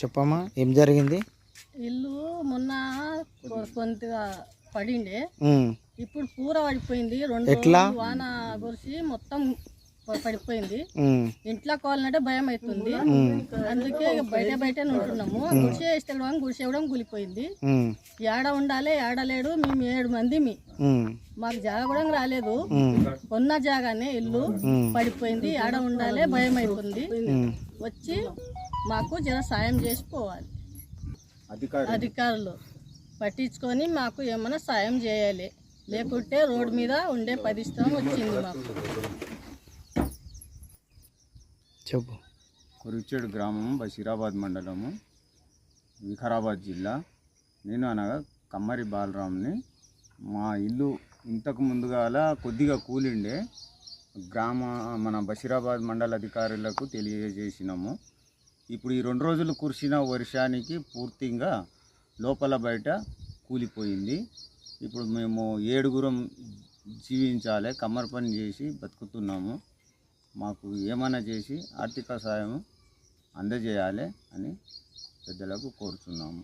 చెప్పమ్మా ఏం జరిగింది? ఇల్లు మొన్న కొద్దిగా పడిండే. ఇప్పుడు కూర పడిపోయింది. రెండు వాన కురిసి మొత్తం పడిపోయింది. ఇంట్లో కోవాలంటే భయం అవుతుంది అందుకే బయట బయట ఉంటున్నాము. గుడిసె వేస్తే గుడిసె కూడా కూలిపోయింది. ఏడ ఉండాలి ఏడలేడు మేము ఏడు మంది మీ. మాకు జాగ కూడా రాలేదు. ఉన్న జాగానే ఇల్లు పడిపోయింది. ఏడ ఉండాలి భయం అవుతుంది. వచ్చి మాకు జర సాయం చేసి పోవాలి అధికారులు పట్టించుకొని మాకు ఏమైనా సాయం చేయాలి. లేకుంటే రోడ్డు మీద ఉండే పరిస్థితి వచ్చింది మాకు. చెప్పు. కొరిచేడు గ్రామం బషీరాబాద్ మండలము వికారాబాద్ జిల్లా. నేను అనగా కమ్మరి బాలరామ్ని. మా ఇల్లు ఇంతకు ముందుగాల కొద్దిగా కూలిండే. గ్రామ మన బషీరాబాద్ మండల అధికారులకు తెలియజేసినాము. ఇప్పుడు ఈ రెండు రోజులు కురిసిన వర్షానికి పూర్తిగా లోపల బయట కూలిపోయింది. ఇప్పుడు మేము ఏడుగురం జీవించాలి కమ్మరి పని చేసి బతుకుతున్నాము. మాకు ఏమైనా చేసి ఆర్థిక సాయం అందజేయాలి అని పెద్దలకు కోరుతున్నాము